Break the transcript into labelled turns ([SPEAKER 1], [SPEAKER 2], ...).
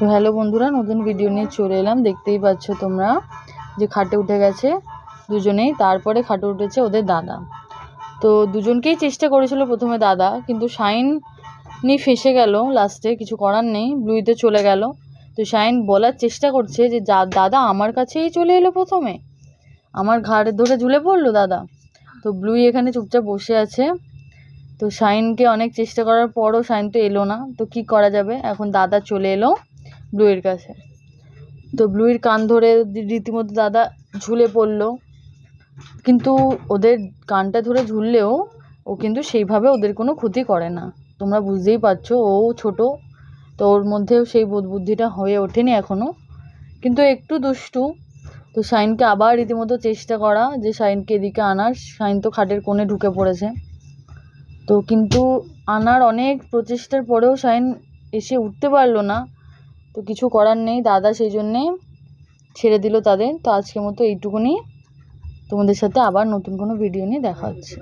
[SPEAKER 1] তো হ্যালো বন্ধুরা, নতুন ভিডিও নিয়ে চলে এলাম। দেখতেই পাচ্ছ তোমরা যে খাটে উঠে গেছে দুজনেই, তারপরে খাটে উঠেছে ওদের দাদা। তো দুজনকেই চেষ্টা করেছিল প্রথমে দাদা, কিন্তু শাইন নি ফেসে গেল লাস্টে কিছু করার নেই ব্লুইতে চলে গেল। তো শাইন বলার চেষ্টা করছে যে, যা- দাদা আমার কাছেই চলে এলো প্রথমে। আমার ঘাড় ধরে ঝুলে পড়ল দাদা? তো ব্লুই এখানে চুপচাপ বসে আছে। তো শাইনকে অনেক চেষ্টা করার পরও শাইন তো এলো না। তো কি করা যাবে? এখন দাদা চলে এলো ব্লুয়ের কাছে। তো ব্লুইর কান ধরে রীতিমতো দাদা ঝুলে পড়ল। কিন্তু ওদের কানটা ধরে ঝুললেও ও কিন্তু সেইভাবে ওদের কোনো ক্ষতি করে না। তোমরা বুঝতেই পারছ, ও ছোট, তো ওর মধ্যেও সেই বোধ বুদ্ধিটা হয়ে ওঠেনি এখনও কিন্তু একটু দুষ্টু। তো শাইনকে আবার রীতিমতো চেষ্টা করা যে শাইনকে এদিকে আনার। শাইন তো খাটের কোণে ঢুকে পড়েছে। তো কিন্তু আনার অনেক প্রচেষ্টার পরেও শাইন এসে উঠতে পারল না। তো কিছু করার নেই দাদা সেই জন্যে ছেড়ে দিল তাদের। তো আজকের মতো এইটুকুনি। তোমাদের সাথে আবার নতুন কোনো ভিডিও নিয়ে দেখা হচ্ছে।